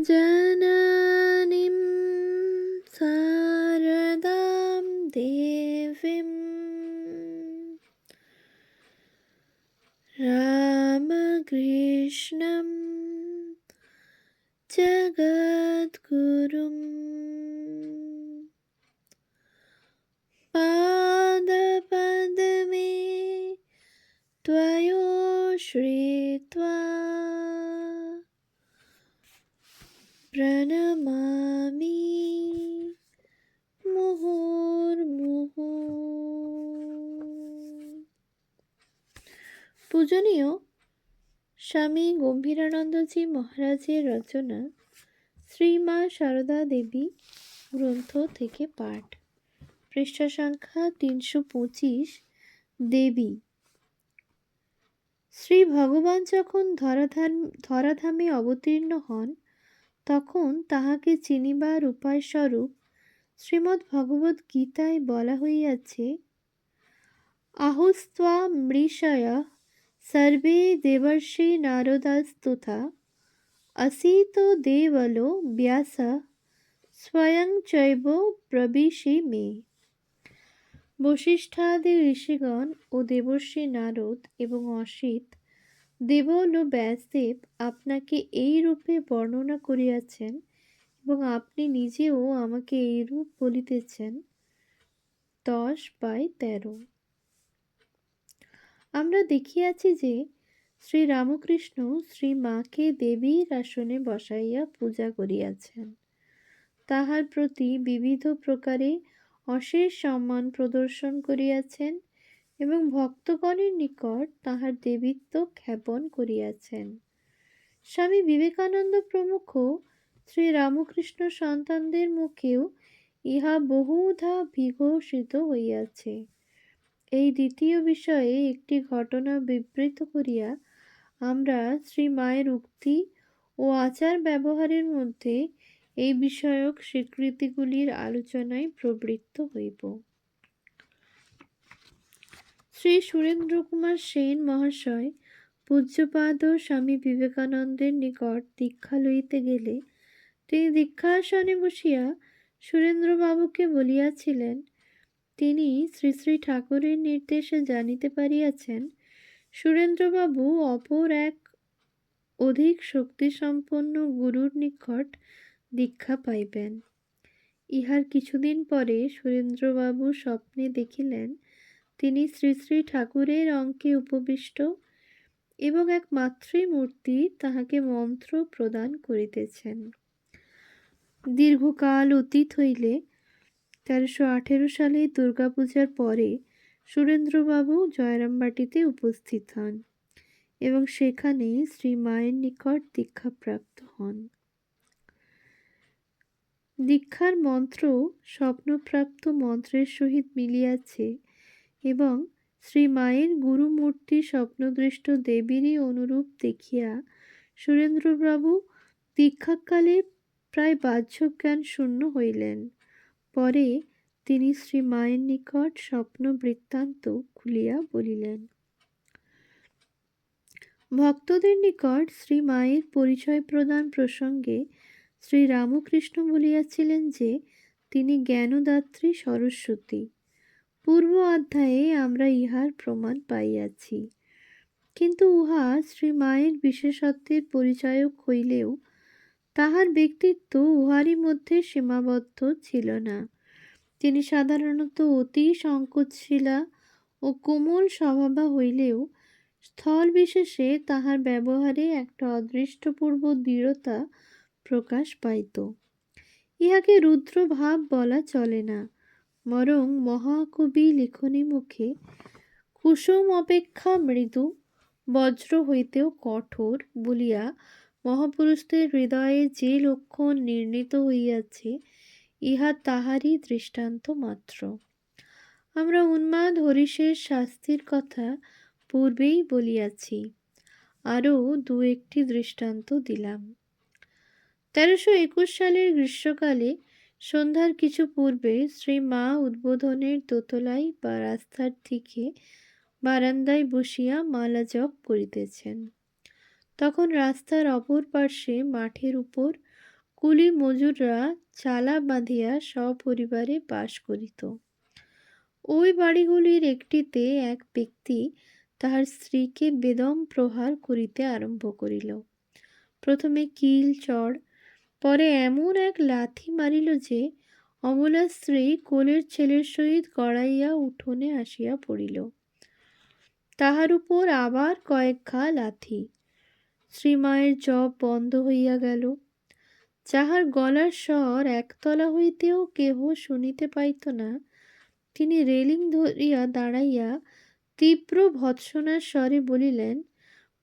人间。প্রণমামি মোহর মোহ পূজনীয়, স্বামী গম্ভীরানন্দজি মহারাজের রচনা শ্রীমা সারদা দেবী গ্রন্থ থেকে পাঠ। পৃষ্ঠা সংখ্যা তিনশো পঁচিশ দেবী শ্রী ভগবান যখন ধরাধাম ধরাধামে অবতীর্ণ হন তখন তাহাকে চিনিবার উপায়স্বরূপ শ্রীমদ্ ভগবদ্ গীতায় বলা হইয়াছে, আহুস্ত্বা মৃষয় সর্বে দেবর্ষি নারদাস্তুথা অসিত দেবলো ব্যাস স্বয়ং চৈব প্রবিশি মে। বশিষ্ঠাদি ঋষিগণ ও দেবর্ষি নারদ এবং অসিত দেবল ও ব্যাসদেব আপনাকে এই রূপে বর্ণনা করিয়াছেন এবং আপনি নিজেও আমাকে এই রূপ বলিতেছেন। দশ বাই তেরো। আমরা দেখিয়াছি যে শ্রী রামকৃষ্ণ শ্রী মাকে দেবীর আসনে বসাইয়া পূজা করিয়াছেন। তাহার প্রতি বিবিধ প্রকারে অশেষ সম্মান প্রদর্শন করিয়াছেন এবং ভক্তগণের নিকট তাহার দেবীত্ব খ্যাপন করিয়াছেন। স্বামী বিবেকানন্দ প্রমুখ শ্রী রামকৃষ্ণ সন্তানদের মুখেও ইহা বহুধা বিঘোষিত হইয়াছে। এই দ্বিতীয় বিষয়ে একটি ঘটনা বিবৃত করিয়া আমরা শ্রী মায়ের উক্তি ও আচার ব্যবহারের মধ্যে এই বিষয়ক স্বীকৃতিগুলির আলোচনায় প্রবৃত্ত হইব। শ্রী সুরেন্দ্র কুমার সেন মহাশয় পূজ্যপাদ স্বামী বিবেকানন্দের নিকট দীক্ষা লইতে গেলে, তিনি দীক্ষাসনে বসিয়া সুরেন্দ্রবাবুকে বলিয়াছিলেন, তিনি শ্রী শ্রী ঠাকুরের নির্দেশে জানিতে পারিয়াছেন, সুরেন্দ্রবাবু অপর এক অধিক শক্তিসম্পন্ন গুরুর নিকট দীক্ষা পাইবেন। ইহার কিছুদিন পরে সুরেন্দ্রবাবু স্বপ্নে দেখিলেন তিনি শ্রী শ্রী ঠাকুরের অঙ্কে উপবিষ্ট এবং এক মাতৃমূর্তি তাহাকে মন্ত্র প্রদান করিতেছেন। দীর্ঘকাল অতীত হইলে তেরোশো আঠেরো সালে দুর্গাপূজার পরে সুরেন্দ্রবাবু জয়রামবাটিতে উপস্থিত হন এবং সেখানে শ্রী মায়ের নিকট দীক্ষাপ্রাপ্ত হন। দীক্ষার মন্ত্র স্বপ্নপ্রাপ্ত মন্ত্রের সহিত মিলিয়াছে এবং শ্রী মায়ের গুরুমূর্তি স্বপ্নদৃষ্ট দেবীরই অনুরূপ দেখিয়া সুরেন্দ্রবাবু দীক্ষাকালে প্রায় বাহ্য জ্ঞান শূন্য হইলেন। পরে তিনি শ্রী মায়ের নিকট স্বপ্ন বৃত্তান্ত খুলিয়া বলিলেন, ভক্তদের নিকট শ্রী মায়ের পরিচয় প্রদান প্রসঙ্গে শ্রী রামকৃষ্ণ বলিয়াছিলেন যে, তিনি জ্ঞানদাত্রী সরস্বতী। পূর্ব অধ্যায়ে আমরা ইহার প্রমাণ পাইয়াছি। কিন্তু উহা শ্রী মায়ের বিশেষত্বের পরিচয়ক হইলেও তাহার ব্যক্তিত্ব উহারই মধ্যে সীমাবদ্ধ ছিল না। তিনি সাধারণত অতি সংকোচশীলা ও কোমল স্বভাবা হইলেও স্থল বিশেষে তাহার ব্যবহারে একটা অদৃষ্টপূর্ব দৃঢ়তা প্রকাশ পাইত। ইহাকে রুদ্রভাব বলা চলে না। বরং মহাকবি লিখনী মুখে কুসুম অপেক্ষা মৃদু, বজ্র হইতেও কঠোর বলিয়া মহাপুরুষদের হৃদয়ে যে লক্ষণ নির্ণীত হইয়াছে, ইহা তাহারই দৃষ্টান্ত মাত্র। আমরা উন্মাদ হরিষের শাস্তির কথা পূর্বেই বলিয়াছি, আরও দু একটি দৃষ্টান্ত দিলাম। তেরোশো একুশ সালের গ্রীষ্মকালে সন্ধ্যার কিছু পূর্বে শ্রী মা উদ্বোধনের দোতলায় বা রাস্তার দিকে বারান্দায় বসিয়া মালা জপ করিতেছেন। তখন রাস্তার অপর পার্শ্বে মাঠের উপর কুলি মজুররা চালা বাঁধিয়া সপরিবারে বাস করিত। ওই বাড়িগুলির একটিতে এক ব্যক্তি তাহার স্ত্রীকে বেদম প্রহার করিতে আরম্ভ করিল। প্রথমে কিল, চড় পরে এমন এক লাথি মারিল যে অমলার স্ত্রী কোলের ছেলের সহিত গড়াইয়া উঠোনে আসিয়া পড়িল। তাহার উপর আবার কয়েক ঘা লাথি। শ্রীমায়ের জপ বন্ধ হইয়া গেল। যাহার গলার স্বর একতলা হইতেও কেহ শুনিতে পাইত না, তিনি রেলিং ধরিয়া দাঁড়াইয়া তীব্র ভৎসনার স্বরে বলিলেন,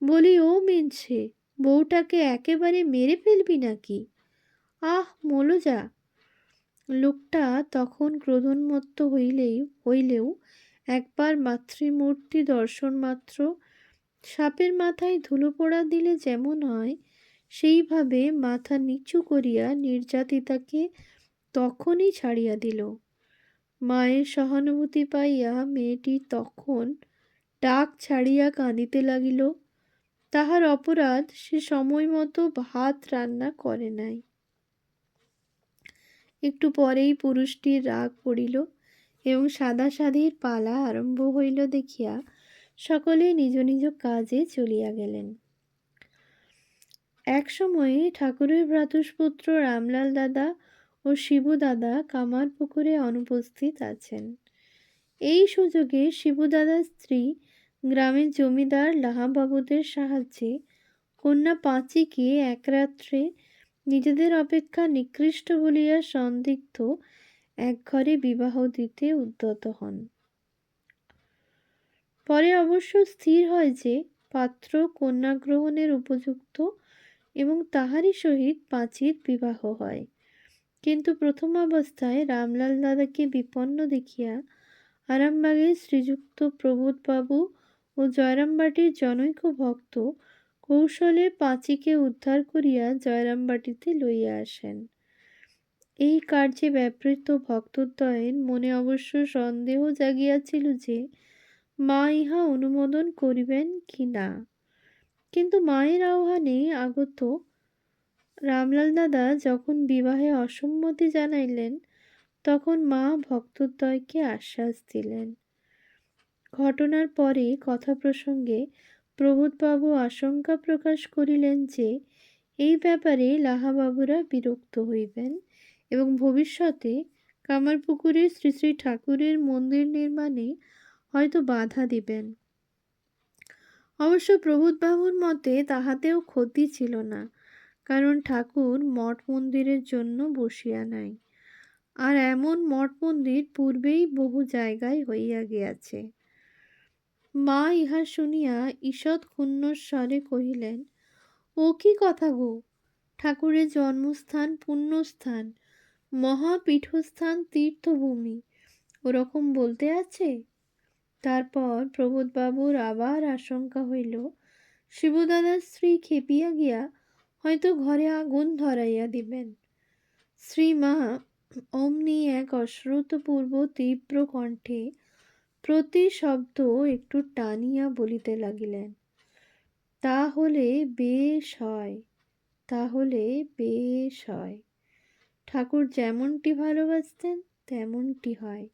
বলি ও মিনছে, বউটাকে একেবারে মেরে ফেলবি নাকি? আহ মলো যা লোকটা তখন ক্রোধোন্মত্ত হইলেই, হইলেও একবার মাতৃমূর্তি দর্শন মাত্র, সাপের মাথায় ধুলো পোড়া দিলে যেমন হয়, সেইভাবে মাথা নিচু করিয়া নির্যাতিতাকে তখনই ছাড়িয়া দিল। মায়ের সহানুভূতি পাইয়া মেয়েটি তখন ডাক ছাড়িয়া কাঁদিতে লাগিল। তাহার অপরাধ সে সময় মতো ভাত রান্না করে নাই। একটু পরেই পুরুষটির রাগ পড়িল এবং সাদাসাদির পালা আরম্ভ হইল দেখিয়া সকলে নিজ নিজ কাজে চলিয়া গেলেন। এক সময়ে ঠাকুরের ভ্রাতুষ্পুত্র রামলাল দাদা ও শিবু দাদা কামার পুকুরে অনুপস্থিত আছেন। এই সুযোগে শিবু দাদার স্ত্রী, গ্রামের জমিদার লাহাবাবুদের সাহায্যে কন্যা পাঁচিকে এক রাত্রে নিজেদের অপেক্ষা নিকৃষ্ট বলিয়া সন্দিগ্ধ এক ঘরে বিবাহ দিতে উদ্যত হন। পরে অবশ্য স্থির হয় যে, পাত্র কন্যা গ্রহণের উপযুক্ত এবং তাহারই সহিত পাঁচির বিবাহ হয়। কিন্তু প্রথম অবস্থায় রামলাল দাদাকে বিপন্ন দেখিয়া আরামবাগের শ্রীযুক্ত প্রবোধবাবু ও জয়রামবাটির জনৈক ভক্ত কৌশলে পাঁচিকে উদ্ধার করিয়া জয়রামবাটিতে লইয়া আসেন। এই কার্যে ব্যাপৃত ভক্তদ্বয়ের মনে অবশ্য সন্দেহ জাগিয়াছিল যে, মা ইহা অনুমোদন করিবেন কি না। কিন্তু মায়ের আহ্বানে আগত রামলাল দাদা যখন বিবাহে অসম্মতি জানাইলেন, তখন মা ভক্তদ্বয়কে আশ্বাস দিলেন। ঘটনার পরে কথা প্রসঙ্গে প্রবোধবাবু আশঙ্কা প্রকাশ করিলেন যে, এই ব্যাপারে লাহাবাবুরা বিরক্ত হইবেন এবং ভবিষ্যতে কামারপুকুরে শ্রী শ্রী ঠাকুরের মন্দির নির্মাণে হয়তো বাধা দিবেন। অবশ্য প্রবোধবাবুর মতে তাহাতেও ক্ষতি ছিল না, কারণ ঠাকুর মঠ মন্দিরের জন্য বসিয়া নাই। আর এমন মঠ মন্দির পূর্বেই বহু জায়গায় হইয়া গিয়াছে। মা ইহা শুনিয়া ঈষৎ ক্ষুণ্ণস্বরে কহিলেন, ও কি কথা গো? ঠাকুরের জন্মস্থান পুণ্যস্থান, মহাপীঠস্থান তীর্থভূমি, ওরকম বলতে আছে? তারপর প্রবোধবাবুর আবার আশঙ্কা হইল, শিবদাদার স্ত্রী খেপিয়া গিয়া হয়তো ঘরে আগুন ধরাইয়া দিবেন। শ্রীমা, অমনি এক অশ্রুতপূর্ব তীব্র কণ্ঠে প্রতি শব্দ একটু টানিয়া বলিতে লাগিলেন, তাহলে বেশ হয় তাহলে বেশ হয় ঠাকুর যেমনটি ভালোবাসতেন, তেমনটি হয়।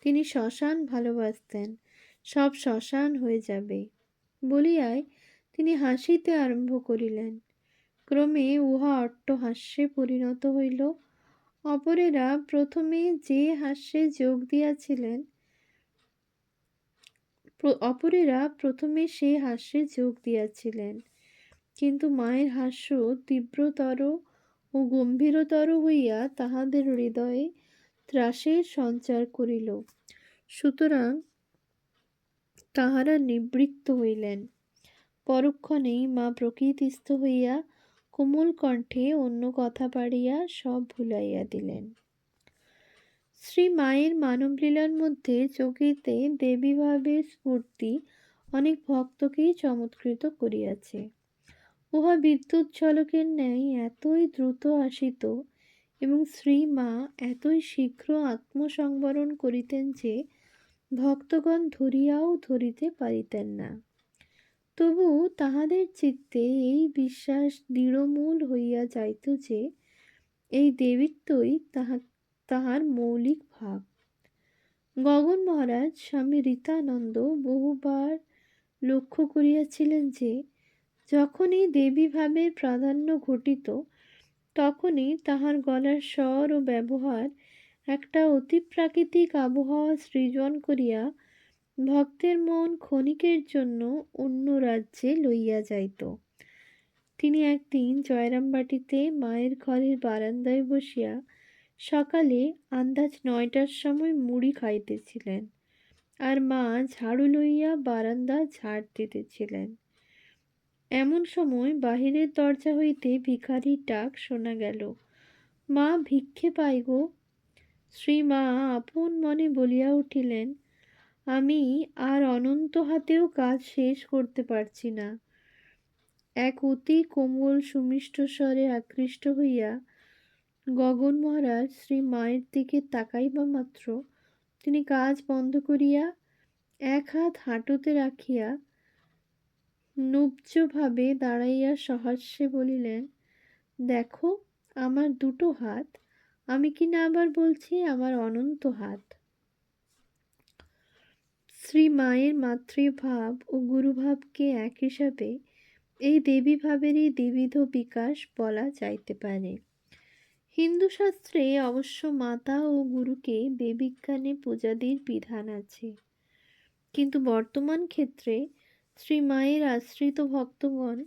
তিনি শ্মশান ভালোবাসতেন, সব শ্মশান হয়ে যাবে। বলিয়ায় তিনি হাসিতে আরম্ভ করিলেন। ক্রমে উহা অট্টহাস্যে পরিণত হইল। অপরেরা প্রথমে যে হাস্যে যোগ দিয়াছিলেন অপরেরা প্রথমে সে হাস্যে যোগ দিয়াছিলেন। কিন্তু মায়ের হাস্য তীব্রতর ও গম্ভীরতর হইয়া তাহাদের হৃদয়ে ত্রাসের সঞ্চার করিল। সুতরাং তাহারা নিবৃত্ত হইলেন। পরক্ষণেই মা প্রকৃতিস্থ হইয়া কোমল কণ্ঠে অন্য কথা পাড়িয়া সব ভুলাইয়া দিলেন। শ্রী মায়ের মানবলীলার মধ্যে চকিতে দেবীভাবের স্ফূর্তি অনেক ভক্তকেই চমৎকৃত করিয়াছে। উহা বিদ্যুৎ ঝলকের ন্যায় এতই দ্রুত আসিত এবং শ্রী মা এতই শীঘ্র আত্মসংবরণ করিতেন যে ভক্তগণ ধরিয়াও ধরিতে পারিতেন না। তবু তাহাদের চিত্তে এই বিশ্বাস দৃঢ়মূল হইয়া যাইত যে এই দেবীত্বই তাহা তাহার মৌলিক ভাব। গগন মহারাজ, স্বামী রীতানন্দ বহুবার লক্ষ্য করিয়াছিলেন যে, যখনই দেবী ভাবের প্রাধান্য ঘটিত, তখনই তাহার গলার স্বর ও ব্যবহার একটা অতি প্রাকৃতিক আবহাওয়া সৃজন করিয়া ভক্তের মন ক্ষণিকের জন্য অন্য রাজ্যে লইয়া যাইত। তিনি একদিন জয়রামবাটিতে মায়ের ঘরের বারান্দায় বসিয়া সকালে আন্দাজ নয়টার সময় মুড়ি খাইতেছিলেন আর মা ঝাড়ু লইয়া বারান্দা ঝাড় দিতেছিলেন। এমন সময় বাহিরের দরজা হইতে ভিখারির ডাক শোনা গেল, মা, ভিক্ষে পাই গো। শ্রীমা আপন মনে বলিয়া উঠিলেন, আমি আর অনন্ত হাতেও কাজ শেষ করতে পারছি না। এক অতি কোমল সুমিষ্ট স্বরে আকৃষ্ট হইয়া গগন মহারাজ শ্রী মায়ের দিকে তাকাইবা মাত্র, তিনি কাজ বন্ধ করিয়া এক হাত হাঁটুতে রাখিয়া নুব্জভাবে দাঁড়াইয়া সহাস্যে বলিলেন, দেখো, আমার দুটো হাত, আমি কি না আবার বলছি আমার অনন্ত হাত? শ্রী মায়ের মাতৃভাব ও গুরুভাবকে এক হিসাবে এই দেবী ভাবেরই দ্বিবিধ বিকাশ বলা যাইতে পারে। হিন্দু শাস্ত্রে অবশ্য মাতা ও গুরুকে দেবিজ্ঞানে পূজাদির বিধান আছে। কিন্তু বর্তমান ক্ষেত্রে শ্রী মায়ের আশ্রিত ভক্তগণ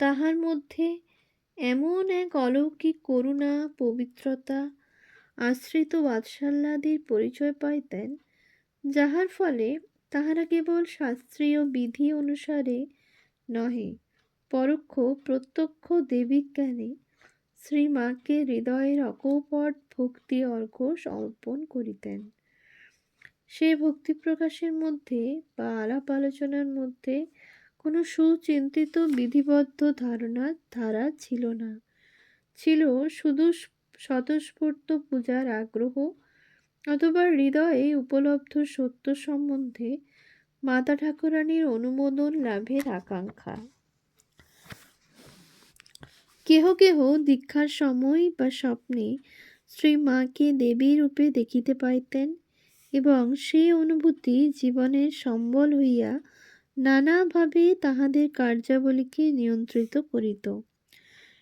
তাহার মধ্যে এমন এক অলৌকিক করুণা, পবিত্রতা, আশ্রিত বাৎসল্যাদির পরিচয় পাইতেন, যাহার ফলে তাহারা কেবল শাস্ত্রীয় বিধি অনুসারে নহে, পরোক্ষ প্রত্যক্ষ দেবিজ্ঞানে শ্রীমাকে হৃদয়ের অকপট ভক্তি অর্ঘ সমর্পণ করিতেন। সে ভক্তি প্রকাশের মধ্যে বা আলাপ আলোচনার মধ্যে কোনো সুচিন্তিত বিধিবদ্ধ ধারণার ধারা ছিল না। ছিল শুধু স্বতঃস্ফূর্ত পূজার আগ্রহ অথবা হৃদয়ে উপলব্ধ সত্য সম্বন্ধে মাতা ঠাকুরানীর অনুমোদন লাভের আকাঙ্ক্ষা। কেহ কেহ দীক্ষার সময় বা স্বপ্নে শ্রী মাকে দেবী রূপে দেখিতে পাইতেন এবং সেই অনুভূতি জীবনের সম্বল হইয়া নানাভাবে তাহাদের কার্যাবলীকে নিয়ন্ত্রিত করিত।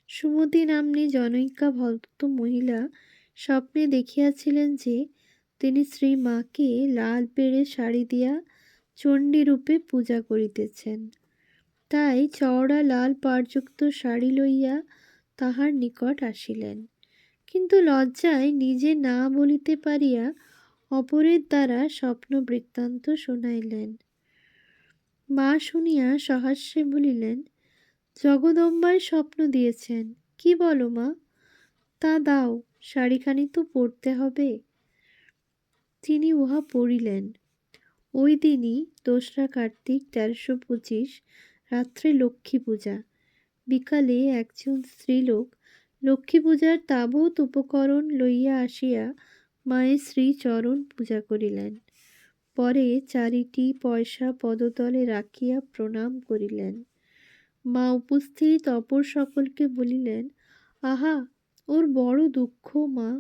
সুমতি নাম্নী জনৈকা ভক্ত মহিলা স্বপ্নে দেখিয়াছিলেন যে তিনি শ্রী মাকে লাল পেড়ে শাড়ি দিয়া চণ্ডীরূপে পূজা করিতেছেন। তাই চওড়া লাল পাড়যুক্ত শাড়ি লইয়া তাহার নিকট আসিলেন। কিন্তু লজ্জায় নিজে না বলিতে পারিয়া অপরের দ্বারা স্বপ্ন বৃত্তান্ত শুনাইলেন। মা শুনিয়া সহাস্যে বলিলেন জগদম্বায় স্বপ্ন দিয়েছেন, কি বলো মা? তা দাও, শাড়িখানি তো পরতে হবে। তিনি উহা পড়িলেন। ওই দিনই দোসরা কার্তিক তেরোশো পঁচিশ রাত্রে লক্ষ্মী পূজা। বিকালে একজন স্ত্রীলোক লক্ষ্মী পূজার তাবৎ উপকরণ লইয়া আসিয়া মায়ের শ্রীচরণ পূজা করিলেন। পরে চারিটি পয়সা পদতলে রাখিয়া প্রণাম করিলেন। মা উপস্থিত অপর সকলকে বলিলেন, আহা, ওর বড় দুঃখ মা,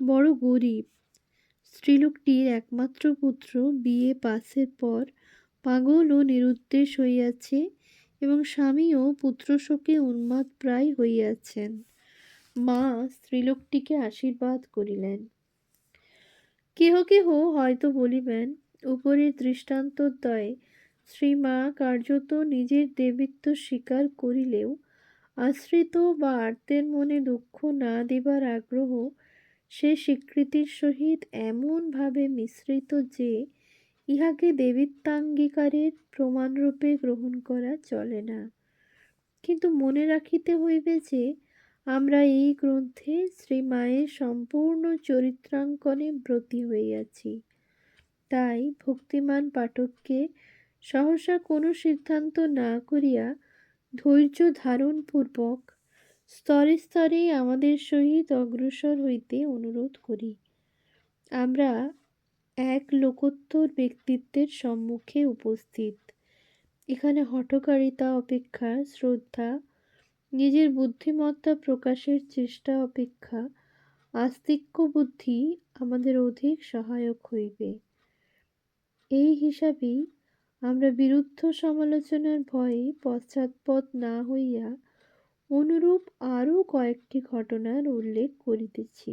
বড় গরিব। স্ত্রীলোকটির একমাত্র পুত্র বিয়ে পাসের পর পাগল ও নিরুদ্দেশ হইয়াছে এবং স্বামী স্বামীও পুত্রশোকে উন্মাদ প্রায় হইয়াছেন। মা স্ত্রীলোকটিকে আশীর্বাদ করিলেন। কেহ কেহ হয়তো বলিবেন, উপরের দৃষ্টান্ত দৃষ্টান্তদ্বয়ে শ্রীমা কার্যত নিজের দেবিত্ব স্বীকার করিলেও আশ্রিত বা আর্তের মনে দুঃখ না দেবার আগ্রহ সে স্বীকৃতির সহিত এমনভাবে মিশ্রিত যে ইহাকে দেবিত্বাঙ্গীকারের প্রমাণরূপে গ্রহণ করা চলে না। কিন্তু মনে রাখিতে হইবে যে, আমরা এই গ্রন্থে শ্রীমায়ের সম্পূর্ণ চরিত্রাঙ্কনে ব্রতী হইয়াছি। তাই ভক্তিমান পাঠককে সহসা কোনো সিদ্ধান্ত না করিয়া ধৈর্য ধারণপূর্বক স্তরে স্তরে আমাদের সহিত অগ্রসর হইতে অনুরোধ করি। আমরা এক লোকোত্তর ব্যক্তিত্বের সম্মুখে উপস্থিত। এখানে হঠকারিতা, অপেক্ষা, শ্রদ্ধা, নিজের বুদ্ধিমত্তা প্রকাশের চেষ্টা, অপেক্ষা, আস্তিক্য বুদ্ধি আমাদের অধিক সহায়ক হইবে। এই হিসাবেই আমরা বিরুদ্ধ সমালোচনার ভয়ে পশ্চাৎপদ না হইয়া অনুরূপ আরও কয়েকটি ঘটনার উল্লেখ করিতেছি।